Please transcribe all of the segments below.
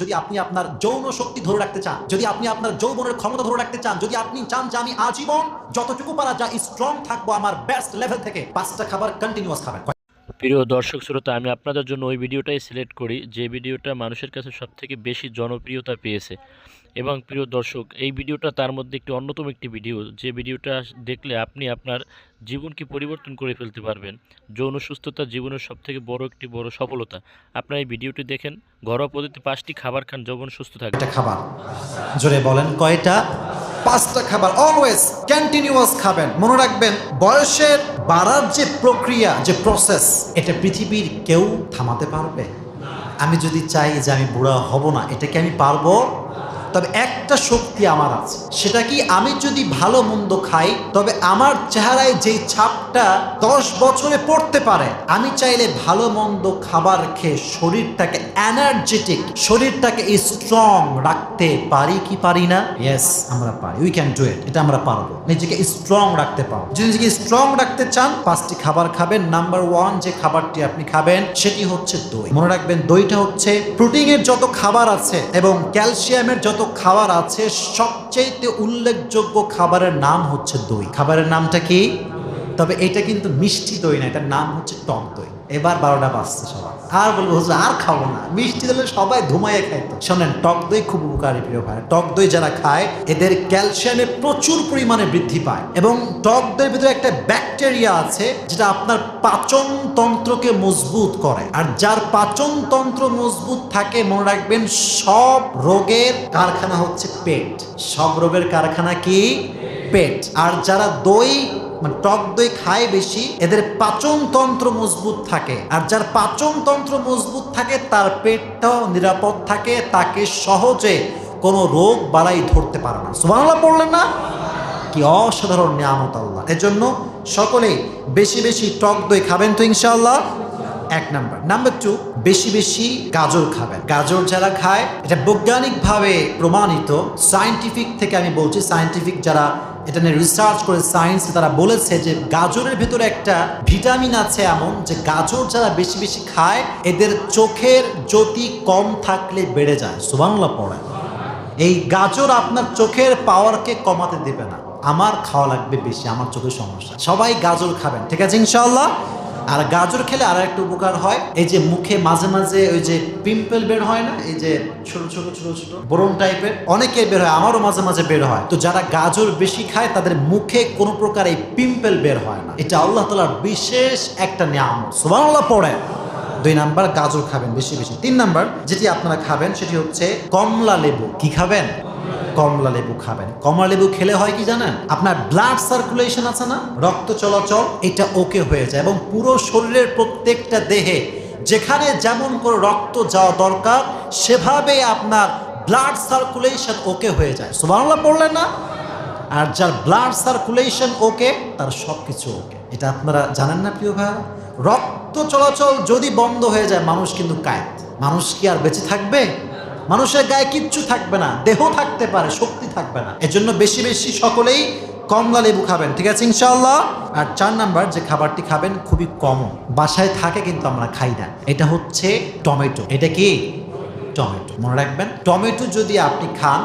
যদি আপনি আপনার যৌন শক্তি ধরে রাখতে চান, যদি আপনি আপনার যৌবনের ক্ষমতা ধরে রাখতে চান, যদি আপনি চান যে আমি আজীবন যতটুকু পারা যা স্ট্রং থাকব আমার বেস্ট লেভেল থেকে, পাঁচটা খাবার কন্টিনিউয়াস খাবেন। প্রিয় দর্শক শ্রোতা, আমি আপনাদের জন্য ওই ভিডিওটাই সিলেক্ট করি, যে ভিডিওটা মানুষের কাছে সবথেকে বেশি জনপ্রিয়তা পেয়েছে। এবং প্রিয় দর্শক, এই ভিডিওটা তার মধ্যে একটি অন্যতম একটি ভিডিও। যে ভিডিওটা দেখলে আপনি আপনার জীবনকে পরিবর্তন করে ফেলতে পারবেন। যৌন সুস্থতা জীবনের সবথেকে বড় একটি বড় সফলতা। আপনার এই ভিডিওটি দেখেন, ঘরোয়া পদ্ধতিতে পাঁচটি খাবার খান, যৌবন সুস্থ থাকবে। খাবার। জোরে বলেন, কয়টা? পাঁচটা খাবার। অলওয়েজ কন্টিনিউয়াস খাবেন। মনে রাখবেন, বয়সের বাড়ার যে প্রক্রিয়া, যে প্রসেস এটা পৃথিবীর কেউ থামাতে পারবে। আমি যদি চাই যে আমি বুড়া হব না এটা কি আমি পারব? তবে একটা শক্তি আমার আছে। সেটা কি আমি যদি ভালো মন্দ খাই, তবে আমার চেহারায় যেই ছাপটা দশ বছরে পড়তে পারে, আমি চাইলে ভালো মন্দ খাবার খেয়ে শরীরটাকে এনার্জেটিক শরীরটাকে স্ট্রং রাখতে পারি কি পারি না? ইয়েস আমরা পারি। উই ক্যান ডু ইট এটা আমরা পারব। নিজেকে স্ট্রং রাখতে পারব। যদি নিজেকে স্ট্রং রাখতে চান, পাঁচটি খাবার খাবেন। নাম্বার ওয়ান যে খাবারটি আপনি খাবেন, সেটি হচ্ছে দই। মনে রাখবেন, দইটা হচ্ছে প্রোটিনের যত খাবার আছে এবং ক্যালসিয়ামের যত খাবার আছে সবচেয়ে উল্লেখযোগ্য খাবারের নাম হচ্ছে দই। খাবারের নামটা কি? তবে এটা কিন্তু মিষ্টি দই না, এটার নাম হচ্ছে টক দই। এবার বারোটা বাজছে সবাই আর বলব, হুজুর, আর খাব না। মিষ্টি দিলে সবাই ধুমাইয়ে খাইতো। শোনেন, টক দই খুব উপকারী, প্রিয় ভাই। টক দই যারা খায়, এদের ক্যালসিয়ামে প্রচুর পরিমাণে বৃদ্ধি পায়। এবং টক দইয়ের ভিতরে একটা ব্যাকটেরিয়া আছে, যেটা আপনার পাচন তন্ত্রকে মজবুত করে। আর যার পাচন তন্ত্র মজবুত থাকে, মনে রাখবেন, সব রোগের কারখানা হচ্ছে পেট। সব রোগের কারখানা কি? পেট। আর যারা দই মানে টক দই খায় বেশি, এদের পাচন তন্ত্র মজবুত থাকে। আর যার পাচন তন্ত্র মজবুত থাকে, তার পেটটাও নিরাপদ থাকে, তাকে সহজে কোনো রোগ বালাই ধরতে পারে না। সুবাহ পড়লেন না? কি অসাধারণ নিয়ামত আল্লাহ। এজন্য সকলেই বেশি বেশি টক দই খাবেন তো ইনশাআল্লাহ। এক নাম্বার। নাম্বার টু বেশি বেশি গাজর খাবেন। গাজর যারা খায়, এটা বৈজ্ঞানিকভাবে প্রমাণিত। সায়েন্টিফিক থেকে আমি বলছি সায়েন্টিফিক যারা এটা নিয়ে রিসার্চ করে সায়েন্স তারা বলেছে যে গাজরের ভিতরে একটা ভিটামিন আছে এমন যে গাজর যারা বেশি বেশি খায়, এদের চোখের জ্যোতি কম থাকলে বেড়ে যায়। সুবাংলা পড়ে। এই গাজর আপনার চোখের পাওয়ারকে কমাতে দেবে না। আমার খাওয়া লাগবে বেশি, আমার চোখের সমস্যা। সবাই গাজর খাবেন, ঠিক আছে ইনশাআল্লাহ? আর গাজর খেলে আর একটা উপকার হয়। এই যে মুখে মাঝে মাঝে ওই যে পিম্পল বের হয় না, এই যে ছোট ছোট ছোট ছোট বরণ টাইপের অনেকের বের হয়, আমারও মাঝে মাঝে বের হয়। তো যারা গাজর বেশি খায়, তাদের মুখে কোনো প্রকার এই পিম্পল বের হয় না। এটা আল্লাহ তালার বিশেষ একটা নিয়াম সুবহানাল্লাহ পড়ে দুই নাম্বার, গাজর খাবেন বেশি বেশি। তিন নাম্বার, যেটি আপনারা খাবেন, সেটি হচ্ছে কমলা লেবু। কি খাবেন? কমলা লেবু খাবেন। কমলা লেবু খেলে হয় কি জানেন? আপনার ব্লাড সার্কুলেশন আছে না? রক্ত চলাচল, এটা ওকে হয়ে যায় এবং পুরো শরীরের প্রত্যেকটা দেহে যেখানে যেমন করে রক্ত যাওয়া দরকার, সেভাবে আপনার ব্লাড সার্কুলেশন ওকে হয়ে যায়। সুবহানাল্লাহ, পড়লেন না? আর যার ব্লাড সার্কুলেশন ওকে তার সব কিছু ওকে এটা আপনারা জানেন না, প্রিয় ভাইয়া রক্ত চলাচল যদি বন্ধ হয়ে যায়, মানুষ কিন্তু কায়েত মানুষ কি আর বেঁচে থাকবে? মানুষের গায়ে কিচ্ছু থাকবে না, দেহ থাকতে পারে, শক্তি থাকবে না। এজন্য বেশি বেশি সকলেই কমলা লেবু খাবেন, ঠিক আছে ইনশাআল্লাহ? আর চার নাম্বার, যে খাবারটি খাবেন খুবই কম বাসায় থাকে কিন্তু আমরা খাই না, এটা হচ্ছে টমেটো, এটা কি? টমেটো, মনে রাখবেন, টমেটো যদি আপনি খান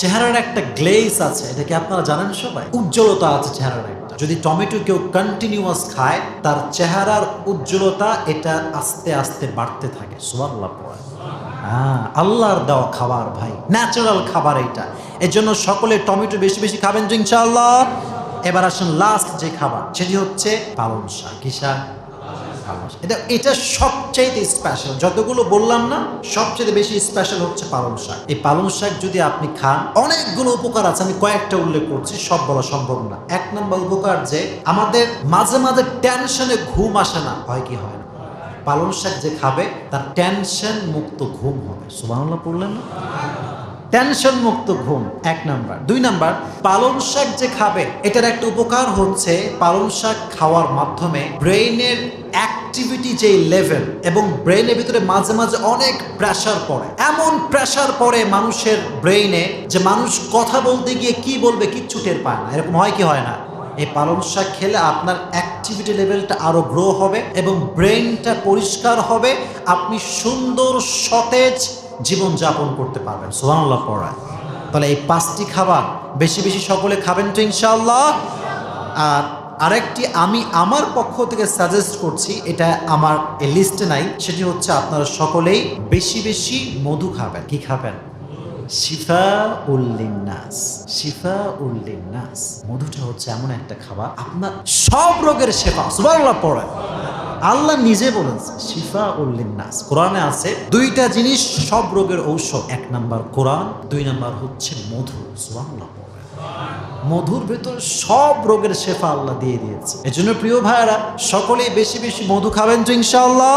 চেহারার একটা গ্লেজ আছে, এটা কি আপনারা জানেন সবাই? উজ্জ্বলতা আছে চেহারার একটা। যদি টমেটো কেউ কন্টিনিউয়াস খায়, তার চেহারার উজ্জ্বলতা এটা আস্তে আস্তে বাড়তে থাকে। সুবহানাল্লাহ পড়ে হ্যাঁ আল্লাহর দেওয়া খাবার ভাই ন্যাচারাল খাবার এটা এর জন্য সকলে টমেটো বেশি বেশি খাবেন তো ইনশাআল্লাহ। এবার আসেন লাস্ট যে খাবার, সেটি হচ্ছে পালং শাক। কি শাক। এটা এটা সবচেয়ে স্পেশাল যতগুলো বললাম না সবচেয়ে বেশি স্পেশাল হচ্ছে পালং শাক। এই পালং শাক যদি আপনি খান, অনেকগুলো উপকার আছে, আমি কয়েকটা উল্লেখ করছি, সব বলা সম্ভব না। এক নম্বর উপকার যে, আমাদের মাঝে মাঝে টেনশনে ঘুম আসে না, হয় কি হয় না? পালং শাক যে খাবে, তার টেনশন মুক্ত ঘুম হবে। সুবহানাল্লাহ পড়লেন না? টেনশন মুক্ত ঘুম, এক নাম্বার। দুই নাম্বার, পালং শাক যে খাবে, এটার একটা উপকার হচ্ছে পালং শাক খাওয়ার মাধ্যমে ব্রেইনের অ্যাক্টিভিটি যে লেভেল এবং ব্রেইনের ভিতরে মাঝে মাঝে অনেক প্রেশার পড়ে। এমন প্রেশার পড়ে মানুষের ব্রেইনে যে মানুষ কথা বলতে গিয়ে কি বলবে কিচ্ছু টের পায় না। এরকম হয় কি হয় না? এই পালং শাক খেলে আপনার অ্যাক্টিভিটি লেভেলটা আরও গ্রো হবে এবং ব্রেনটা পরিষ্কার হবে। আপনি সুন্দর, সতেজ জীবন যাপন করতে পারবেন। সুবহানাল্লাহ, পড়ায়। তাহলে এই পাঁচটি খাবার বেশি বেশি সকলে খাবেন তো ইনশাআল্লাহ। আর আরেকটি আমি আমার পক্ষ থেকে সাজেস্ট করছি, এটা আমার লিস্টে নাই, সেটি হচ্ছে আপনারা সকলেই বেশি বেশি মধু খাবেন। কি খাবেন? শিফা উল্লিনাস শিফা উল্লিনাস মধুটা হচ্ছে এমন একটা খাবার, আপনার সব রোগের শেফা, সুবহানাল্লাহ পড়ে। আল্লাহ নিজে বলেছে শিফা উল্লিনাস কোরআনে আছে, দুইটা জিনিস সব রোগের ঔষধ, এক নাম্বার কোরআন, দুই নাম্বার হচ্ছে মধু, সুবহানাল্লাহ মধুর ভেতর সব রোগের শেফা আল্লাহ দিয়ে দিয়েছে। এজন্য প্রিয় ভাইয়েরা, সকলেই বেশি বেশি মধু খাবেন তো ইনশাআল্লাহ।